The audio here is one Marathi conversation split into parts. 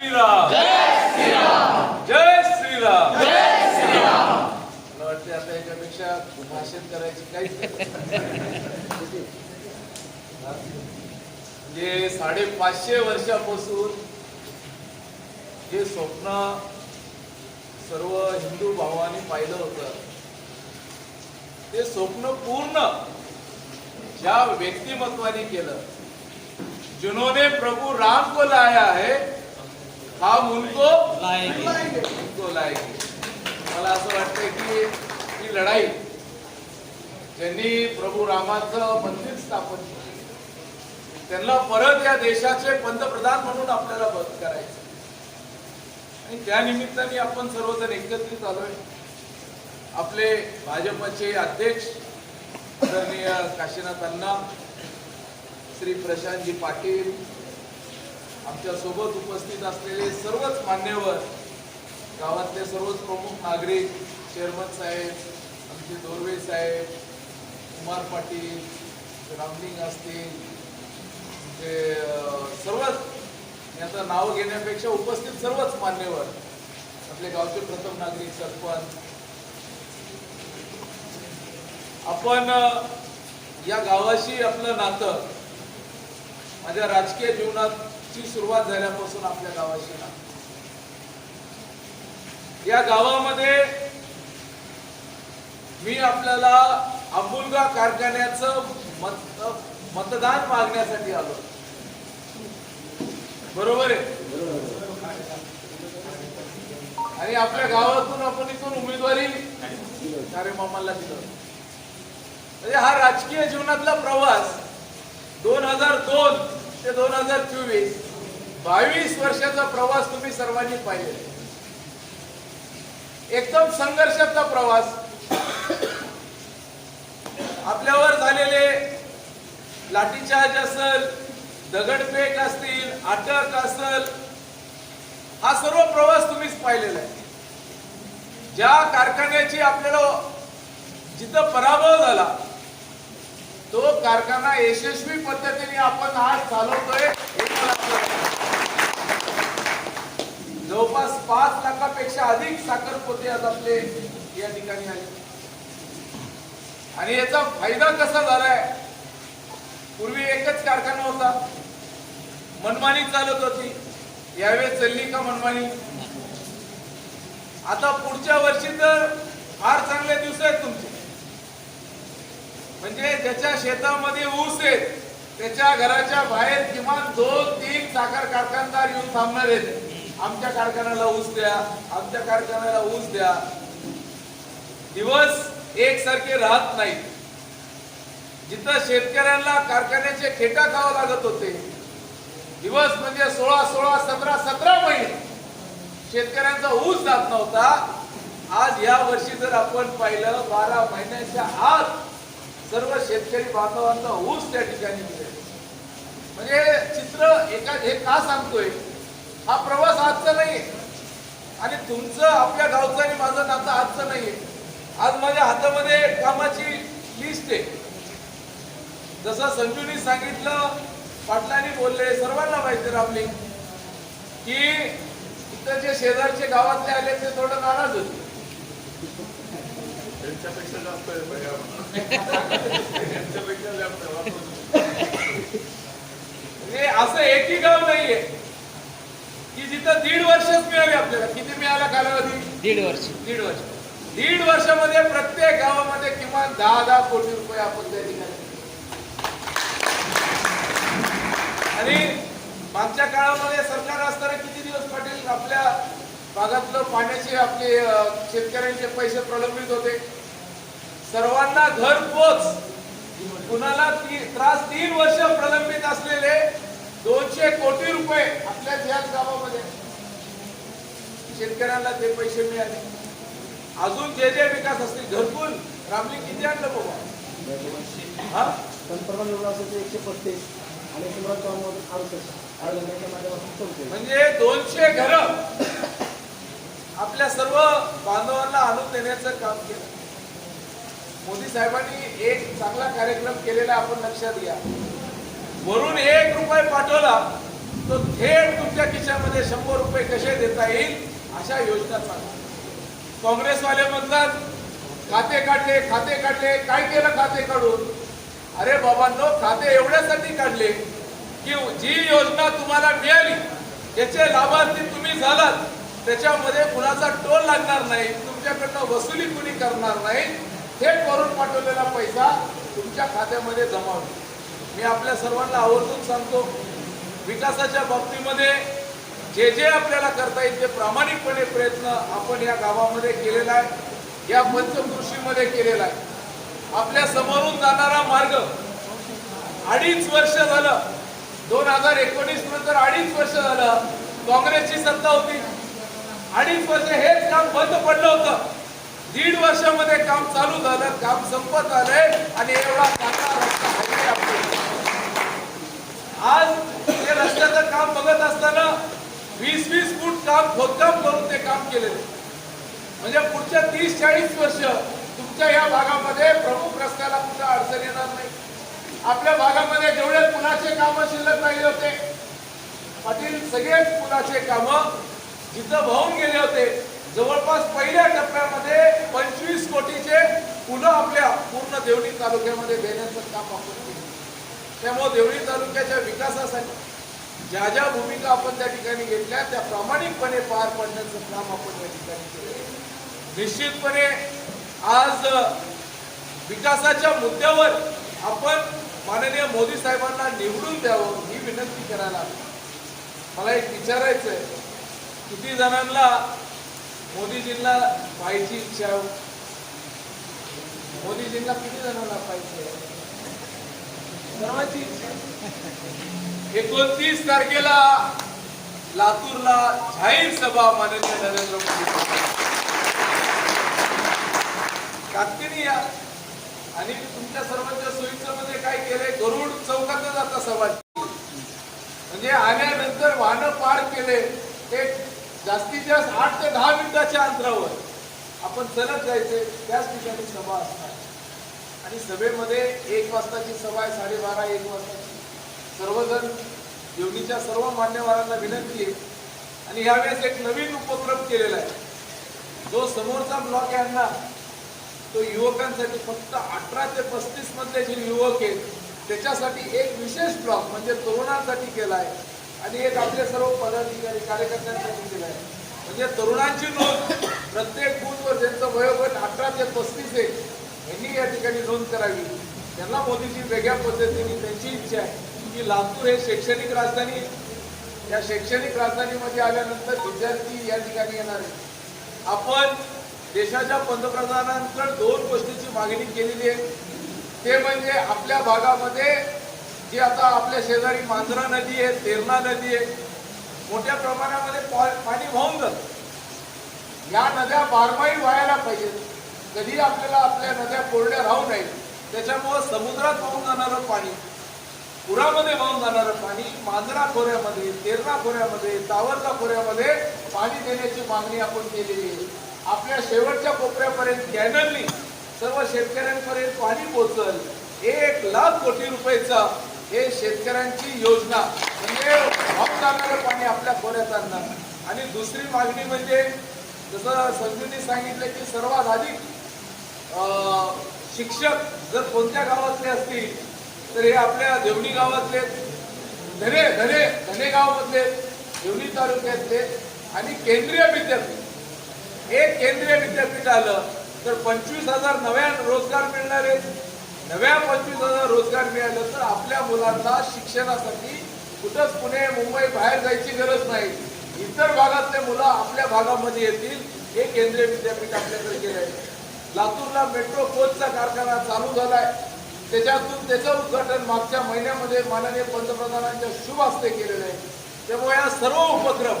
श्रीराम. जय श्रीराम. मला वाटते आता याच्यापेक्षा भाषण करायची नाही. म्हणजे साडेपाचशे वर्षापासून जे स्वप्न सर्व हिंदू भावांनी पाहिलं होतं. ते स्वप्न पूर्ण ज्या व्यक्तिमत्वाने केलं जिन्होंने प्रभु राम को लाया है हम उनको उनको लाएंगे मला असं वाटतं की ही लढाई ज्यांनी प्रभू रामाचं मंदिर स्थापन केलं त्यांना परत या देशाचे पंतप्रधान म्हणून आपल्याला बंद करायचं. आणि त्या निमित्ताने आपण सर्वजण एकत्रित आलोय. आपले भाजपचे अध्यक्ष आदरणीय काशीनाथ अण्णा श्री प्रशांतजी पाटील आमच्यासोबत उपस्थित असलेले सर्वच मान्यवर गावातले सर्वच प्रमुख नागरिक चेअरमन साहेब आमचे दोरवे साहेब कुमार पाटील रामलिंग असतील ते म्हणजे, सर्वच याचं नाव घेण्यापेक्षा उपस्थित सर्वच मान्यवर आपले गावचे प्रथम नागरिक सरपंच. आपण या गावाशी आपलं नातं माझ्या राजकीय जीवनात ची सुरुवात झाल्यापासून आपल्या गावाची नातं या गावामध्ये मी आपल्याला अंबुलगा कारखान्याचं मत मतदान मागण्यासाठी आलो. बरोबर आहे? आणि आपल्या गावातून आपण इथून उमेदवारी अरे मामाला दिलं. म्हणजे हा राजकीय जीवनातला प्रवास दोन हजार दोन ते दोन हजार चोवीस बावीस वर्षाचा प्रवास तुम्ही सर्वांनी पाहिलेला एकदम संघर्षाचा प्रवास. आपल्यावर झालेले लाठीचार्ज असल दगडफेक असतील अटक असल हा सर्व प्रवास तुम्हीच पाहिलेला आहे. ज्या कारखान्याची आपल्याला जिथं पराभव झाला तो कारखाना यशस्वी पद्धतीने आपण आज चालवतोय हे मला जवळपास पाच लाखापेक्षा अधिक साखर पोते आज आपले या ठिकाणी आले. आणि याचा फायदा कसा झालाय? पूर्वी एकच कारखाना होता. मनमानी चालत होती. यावेळेस चालली का मनमानी? आता पुढच्या वर्षी तर फार चांगले दिवस आहेत तुमचे. म्हणजे ज्याच्या शेतामध्ये ऊस आहेत त्याच्या घराच्या बाहेर किमान दोन तीन साखर कारखानदार येऊन थांबणार आहेत. आमच्या कारखान्याला ऊस द्या आमच्या कारखान्याला ऊस द्या. दिवस एकसारखे राहत नाही जिथं शेतकऱ्यांना कारखान्याचे खेटा खावं लागत होते दिवस म्हणजे सोळा सोळा सतरा सतरा महिने. शेतकऱ्यांचा ऊस जात नव्हता. आज या वर्षी जर आपण पाहिलं बारा महिन्याच्या आत सर्व शेतकरी बांधवांचा ऊस त्या ठिकाणी मिळेल. म्हणजे चित्र एका हे का सांगतोय? हा प्रवास आजचा नाहीये. आणि तुमचं आपल्या गावचं आणि माझं नातं आजचं नाहीये. आज माझ्या हातामध्ये कामाची लिस्ट आहे. जसं संजूनी सांगितलं पाटलांनी बोलले सर्वांना माहिती रामली की इथं जे शेजारचे गावातले आले ते थोडं नाराज होते. त्यांच्यापेक्षा जास्त असं एकही गाव नाहीये. की जिथं दीड वर्षच मिळाले आपल्याला. किती मिळाला कालावधी? दीड वर्ष. दीड वर्ष. दीड वर्षामध्ये प्रत्येक गावामध्ये किमान दहा दहा कोटी रुपये आपण त्या ठिकाणी आणि मागच्या काळामध्ये सरकार असताना किती दिवस पाटील आपल्या भागातलं पाण्याचे आपले शेतकऱ्यांचे पैसे प्रलंबित होते. सर्वांना घर पोच. कुणाला त्रास तीन वर्ष प्रलंबित असलेले दोनशे कोटी रुपये आपल्याच याच गावामध्ये. शेतकऱ्यांना ते पैसे मिळाले. अजून जे जे विकास असतील घरकुल रामली किती आणलं बाबा? हा? पंतप्रधान एकशे पस्तीस आणि शिवराज अडुसष्ट. माध्यमातून म्हणजे दोनशे घर आपल्या सर्व बांधवांना आणून देण्याचं काम केलं. मोदी साहेबांनी एक चांगला कार्यक्रम केलेला आपण लक्षात घ्या. वरून एक रुपये पाठवला तो थेट तुमच्या खिशामध्ये शंभर रुपये कसे देता येईल अशा योजना सांगा काँग्रेसवाले म्हणतात खाते काढले खाते काढले काय केलं खाते काढून? अरे बाबांनो खाते एवढ्यासाठी काढले की जी योजना तुम्हाला मिळाली त्याचे लाभार्थी तुम्ही झालात त्याच्यामध्ये कुणाचा टोल लागणार नाही तुमच्याकडनं वसुली कुणी करणार नाही थेट वरून पाठवलेला पैसा तुमच्या खात्यामध्ये जमा होईल. मी आपल्या सर्वांना आवर्जून सांगतो विकासाच्या बाबतीमध्ये जे जे आपल्याला करता येईल ते प्रामाणिकपणे प्रयत्न आपण या गावामध्ये केलेला आहे या पंचकृषीमध्ये केलेला आहे. आपल्या समोरून जाणारा मार्ग अडीच वर्ष झालं दोन हजार एकोणीस नंतर अडीच वर्ष झालं काँग्रेसची सत्ता होती. अडीच वर्ष हेच काम बंद पडलं होतं. दीड वर्षामध्ये काम चालू झालं काम संपत आलंय आणि एवढा चांगला रस्ता हायवे आपल्याला आज ते रस्त्याचं काम बघत असताना वीस वीस फूट काम खोदकाम करून ते काम केलेलं. म्हणजे पुढच्या तीस चाळीस वर्ष तुमच्या या भागामध्ये प्रमुख रस्त्याला कुठं अडचण येणार नाही. आपल्या भागामध्ये जेवढे पुलाचे कामं शिल्लक राहिले होते पाटील सगळेच पुलाचे कामं जिथं वाहून गेले होते जवळपास पहिल्या टप्प्यामध्ये पंचवीस कोटीचे पुलं आपल्या पूर्ण देवणी तालुक्यामध्ये देण्याचं काम आपण केलं. त्यामुळे देवळी तालुक्याच्या विकासासाठी ज्या ज्या भूमिका आपण त्या ठिकाणी घेतल्या त्या प्रामाणिकपणे पार पाडण्याचं काम आपण या ठिकाणी केलं. निश्चितपणे आज विकासाच्या मुद्द्यावर आपण माननीय मोदी साहेबांना निवडून द्यावं ही विनंती करायला मला एक विचारायचं आहे किती जणांना मोदीजींना पाहायची इच्छा मोदीजींना किती जणांना पाहिजे सर्वांची एकोणतीस तारखेला लातूरला जाहीर सभा माननीय नरेंद्र मोदी ताकदीने या आणि मी तुमच्या सर्वांच्या सोयीचं मध्ये काय केलंय? गरुड चौकातच जाता सभा म्हणजे आल्यानंतर वाहनं पार केले ते जास्तीत जास्त आठ ते दहा मिनिटाच्या अंतरावर आपण चलत जायचे त्याच ठिकाणी सभा असणार. आणि सभेमध्ये एक वाजताची सभा आहे साडेबारा एक वाजताची. सर्वजण योगीच्या सर्व मान्यवरांना विनंती आहे. आणि यावेळेस एक नवीन उपक्रम केलेला आहे. जो समोरचा ब्लॉक आहे ना तो युवकांसाठी फक्त अठरा ते पस्तीस मधले जे युवक आहेत त्याच्यासाठी एक विशेष ब्लॉक म्हणजे तरुणांसाठी केला आहे. आणि एक आपले सर्व पदाधिकारी कार्यकर्त्यांसाठी केला आहे. म्हणजे तरुणांची नोंद प्रत्येक बूथवर ज्यांचं वयोगट अठरा ते पस्तीस आहे यांनी या ठिकाणी नोंद करावी. त्यांना मोदीजी वेगळ्या पद्धतीने त्यांची इच्छा आहे. की लातूर हे शैक्षणिक राजधानी आहे. या शैक्षणिक राजधानीमध्ये आल्यानंतर विद्यार्थी या ठिकाणी येणार आहे आपण देशाच्या पंतप्रधानांकडे दोन गोष्टीची मागणी केलेली आहे. ते म्हणजे आपल्या भागामध्ये जी आता आपल्या शेजारी मांजरा नदी आहे तेरणा नदी आहे मोठ्या प्रमाणामध्ये पाणी वाहून जात. या नद्या बारमाही व्हायला पाहिजेत. कधी आपल्याला आपल्या नद्या कोरड्या राहू नये त्याच्यामुळं समुद्रात वाहून जाणारं पाणी पुरामध्ये वाहून जाणारं पाणी मांजरा खोऱ्यामध्ये तेरणा खोऱ्यामध्ये तावरला खोऱ्यामध्ये पाणी देण्याची मागणी आपण केलेली आहे. आपल्या शेवटच्या कोपऱ्यापर्यंत कॅनलनी सर्व शेतकऱ्यांपर्यंत पाणी पोहोचल. एक लाख कोटी रुपयेचा हे शेतकऱ्यांची योजना म्हणजे वाहून जाणारं पाणी आपल्या खोऱ्यात आणणार आणि दुसरी मागणी म्हणजे जसं संजूनी सांगितलं की सर्वात अधिक शिक्षक जर कोणत्या गावातले असतील तर हे आपल्या देवणी गावातले धने धने धने गावामधले देवणी तालुक्यातले आणि केंद्रीय विद्यापीठ. हे केंद्रीय विद्यापीठ आलं तर पंचवीस हजार नव्या रोजगार मिळणार आहेत नव्या पंचवीस हजार रोजगार मिळालं तर आपल्या मुलांना शिक्षणासाठी कुठंच पुणे मुंबई बाहेर जायची गरज नाही. इतर भागातले मुलं आपल्या भागामध्ये येतील हे केंद्रीय विद्यापीठ आपल्याकडे केलं आहे. लातूरला मेट्रो कोचचा कारखाना चालू झालाय. त्याच्यातून त्याचं उद्घाटन मागच्या महिन्यामध्ये माननीय पंतप्रधानांच्या शुभ हस्ते केलेलं आहे. त्यामुळे या सर्व उपक्रम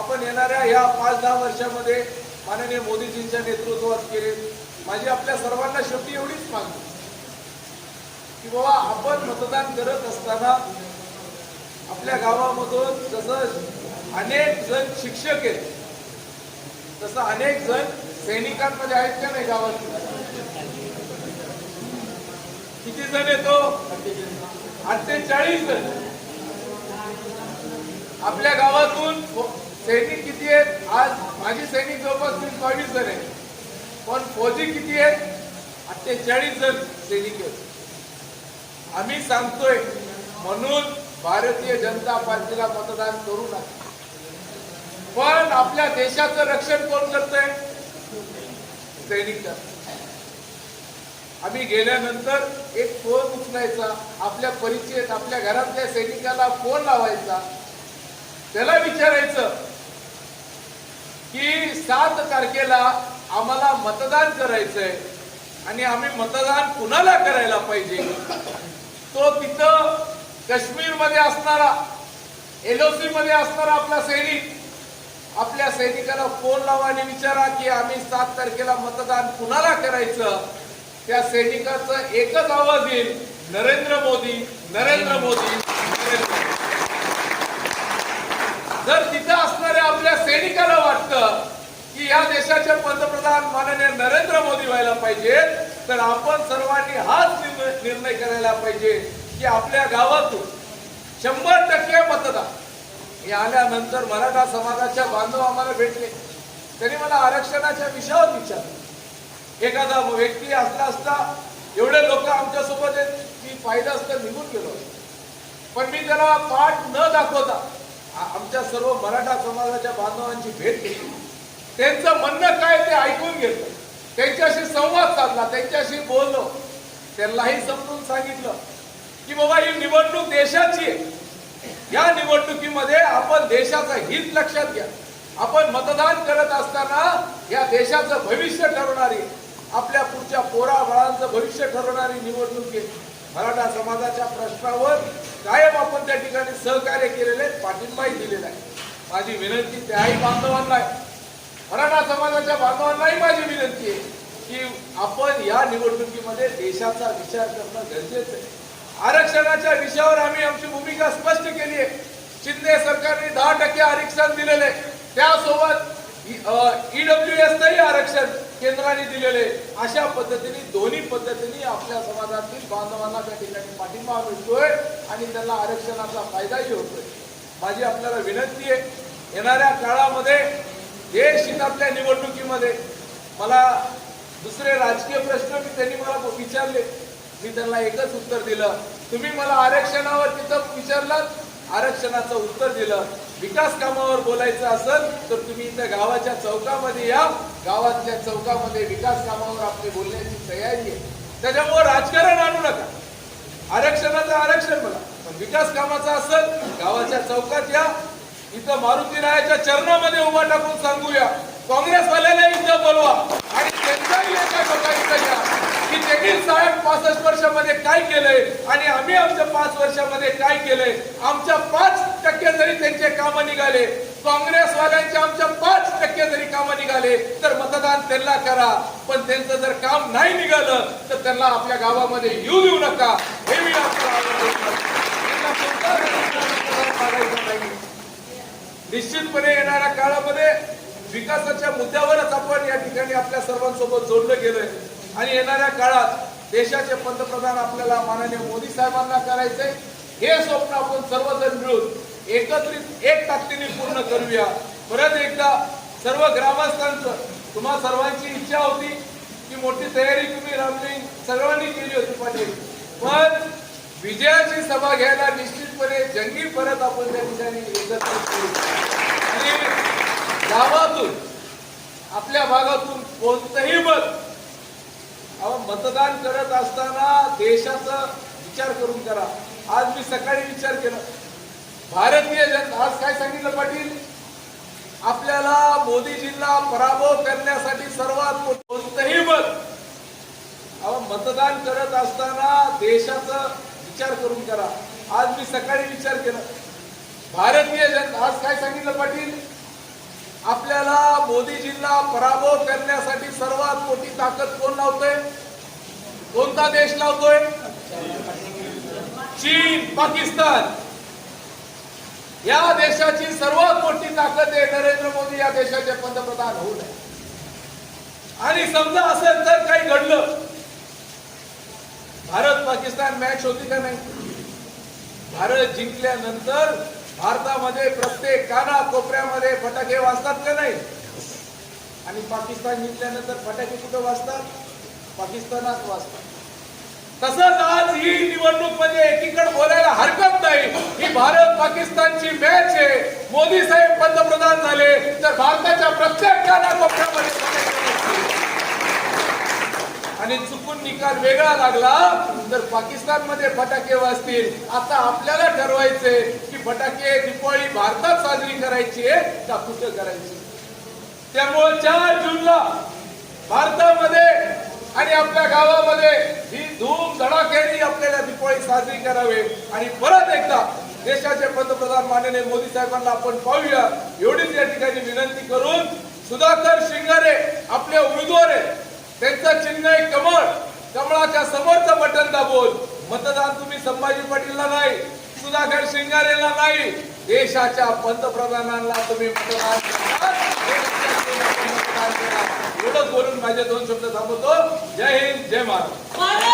आपण येणाऱ्या या पाच दहा वर्षामध्ये माननीय मोदीजींच्या नेतृत्वात केले. माझी आपल्या सर्वांना शेवटी एवढीच मागणी. की बाबा आपण मतदान करत असताना आपल्या गावामधून जसं अनेक जण शिक्षक आहेत तसं अनेक जण सैनिकांमध्ये आहेत का नाही गावात? किती जण येतो? अठ्ठेचाळीस जण. आपल्या गावातून सैनिक किती आहेत? आज माझी सैनिक जवळपास वीस बावीस जण आहेत. पण फौजी किती आहेत? अठ्ठेचाळीस जण सैनिक आहेत. आम्ही सांगतोय म्हणून भारतीय जनता पार्टीला मतदान करू नका. पण आपल्या देशाचं रक्षण कोण करतंय? ट्रेनिंग करतात. आम्ही गेल्यानंतर एक फोन उचलायचा आपल्या परिचयात आपल्या घरातल्या सैनिकाला फोन लावायचा त्याला विचारायचं की सात तारखेला आम्हाला मतदान करायचंय आणि आम्ही मतदान कुणाला करायला पाहिजे तो तिथं काश्मीरमध्ये असणारा एलओसी मध्ये असणारा आपला सैनिक आपल्या सैनिकाला फोन लावा आणि विचारा की आम्ही सात तारखेला मतदान कुणाला करायचं? त्या सैनिकाचं एकच आवाज येईल नरेंद्र मोदी नरेंद्र मोदी जर तिथं असणाऱ्या आपल्या सैनिकाला वाटतं की या देशाचे पंतप्रधान माननीय नरेंद्र मोदी व्हायला पाहिजे तर आपण सर्वांनी हाच निर्णय निर्णय करायला पाहिजे की आपल्या गावातून शंभर टक्के मतदान. मी आल्यानंतर मराठा समाजाच्या बांधव आम्हाला भेटले. त्यांनी मला आरक्षणाच्या विषयावर विचारलं. एखादा व्यक्ती असला असता एवढे लोक आमच्यासोबत आहेत मी पाहिलं असतं निघून गेलो पण मी त्याला पाठ न दाखवता आमच्या सर्व मराठा समाजाच्या बांधवांची भेट घेतली. त्यांचं म्हणणं काय ते ऐकून घेतलं. त्यांच्याशी संवाद साधला त्यांच्याशी बोललो. त्यांनाही समजून सांगितलं की बाबा ही निवडणूक देशाची आहे. या निवडणुकीमध्ये आपण देशाचं हित लक्षात घ्या. आपण मतदान करत असताना या देशाचं भविष्य ठरवणारी आपल्या पुढच्या पोरा बाळांचं भविष्य ठरवणारी निवडणूक आहे. मराठा समाजाच्या प्रश्नावर कायम आपण त्या ठिकाणी सहकार्य केलेले पाठिंबाही दिलेला आहे. माझी विनंती त्याही बांधवांना आहे. मराठा समाजाच्या बांधवांनाही माझी विनंती आहे की आपण या निवडणुकीमध्ये देशाचा विचार करणं गरजेचं आहे. आरक्षणाच्या विषयावर आम्ही आमची भूमिका स्पष्ट केली आहे. शिंदे सरकारने दहा टक्के आरक्षण दिलेले आहे. त्यासोबत ईडब्ल्यू एसचंही आरक्षण केंद्राने दिलेले अशा पद्धतीने दोन्ही पद्धतीने आपल्या समाजातील बांधवांना त्या ठिकाणी पाठिंबा मिळतोय आणि त्यांना आरक्षणाचा फायदाही होतोय. माझी आपल्याला विनंती आहे येणाऱ्या काळामध्ये देश हितातल्या निवडणुकीमध्ये. मला दुसरे राजकीय प्रश्न मी त्यांनी मला विचारले. मी त्यांना एकच उत्तर दिलं. तुम्ही मला आरक्षणावर तिथं विचारलं आरक्षणाचं उत्तर दिलं. विकास कामावर बोलायचं असेल तर तुम्ही इथं गावाच्या चौकामध्ये या. गावातल्या चौकामध्ये विकास कामावर आपली बोलण्याची तयारी आहे. त्याच्यामुळे राजकारण आणू नका. आरक्षणाचं आरक्षण बघा पण विकास कामाचं असेल गावाच्या चौकात या. इथं मारुती रायाच्या चरणामध्ये उभा टाकून सांगूया. काँग्रेसवाल्याला इथं बोलवा. आणि त्यांचाही एका डोका इथं साहेब पासष्ट वर्षामध्ये काय केलंय आणि आम्ही आमच्या पाच वर्षामध्ये काय केलंय? आमच्या पाच टक्के जरी त्यांचे कामं निघाले काँग्रेसवाल्यांचे आमच्या पाच टक्के जरी कामं निघाले तर मतदान त्यांना करा. पण त्यांचं जर काम नाही निघालं तर त्यांना आपल्या गावामध्ये येऊ देऊ नका. हे मी त्यांना निश्चितपणे येणाऱ्या काळामध्ये विकासाच्या मुद्द्यावरच आपण या ठिकाणी आपल्या सर्वांसोबत जोडलं गेलंय. आणि येणाऱ्या काळात देशाचे पंतप्रधान आपल्याला माननीय मोदी साहेबांना करायचे हे स्वप्न आपण सर्वजण मिळून एकत्रित एक ताकदीने पूर्ण करूया. परत एकदा सर्व ग्रामस्थांचं तुम्हा सर्वांची इच्छा होती की मोठी तयारी तुम्ही रामलिंग सर्वांनी केली होती पाटील. पण विजयाची सभा घ्यायला निश्चितपणे जंगी परत आपण त्या ठिकाणी एकत्रित आणि गावातून आपल्या भागातून कोणतंही मत अहो मतदान करत असताना देशाचा विचार करून करा. आज मी सकाळी विचार केला. भारतीय जनता आज काय सांगितलं पाटील? आपल्याला मोदीजींना पराभव करण्यासाठी सर्वात कोणतंही मत. अहो मतदान करत असताना देशाचा विचार करून करा. आज मी सकाळी विचार केला. भारतीय जनता आज काय सांगितलं पाटील? आपल्याला मोदीजींना पराभव करण्यासाठी सर्वात मोठी ताकद कोण लावतोय? कोणता देश लावतोय? चीन पाकिस्तान. या देशाची सर्वात मोठी ताकद आहे नरेंद्र मोदी या देशाचे पंतप्रधान होऊ नये. आणि समजा असेल तर काही घडलं. भारत पाकिस्तान मॅच होती का नाही? भारत जिंकल्यानंतर भारतामध्ये प्रत्येक काना कोपऱ्यामध्ये फटाके वाजतात का नाही? आणि पाकिस्तान जिंकल्यानंतर फटाके कुठं वाजतात? पाकिस्तानात वाजतात. तसंच आज ही निवडणूक म्हणजे एकीकडे बोलायला हरकत नाही. ही भारत पाकिस्तानची मॅच आहे. मोदी साहेब पंतप्रधान झाले तर भारताच्या प्रत्येक कानाकोपऱ्यामध्ये फटाके आणि चुकून निकाल वेगळा लागला तर पाकिस्तानमध्ये फटाके वाजतील. आता आपल्याला ठरवायचे की फटाके दिपाळी भारतात साजरी करायची आहे का कुठं करायची? त्यामुळे चार जूनला भारतामध्ये आणि आपल्या गावामध्ये ही धूम धडाक्याने आपल्याला दिपाळी साजरी करावे. आणि परत एकदा देशाचे पंतप्रधान माननीय मोदी साहेबांना आपण पाहूया. एवढीच या ठिकाणी विनंती करून सुधाकर शिंगारे आपले उमेदवार आहेत. त्यांचं चिन्ह आहे कमळ. कमळाच्या समोरचं बटन दाबून मतदान तुम्ही संभाजी पाटीलला नाही सुधाकर शिंगारेला नाही देशाच्या पंतप्रधानांना तुम्ही मतदान एवढं एवढंच बोलून माझे दोन शब्द थांबवतो. जय हिंद जय महाराज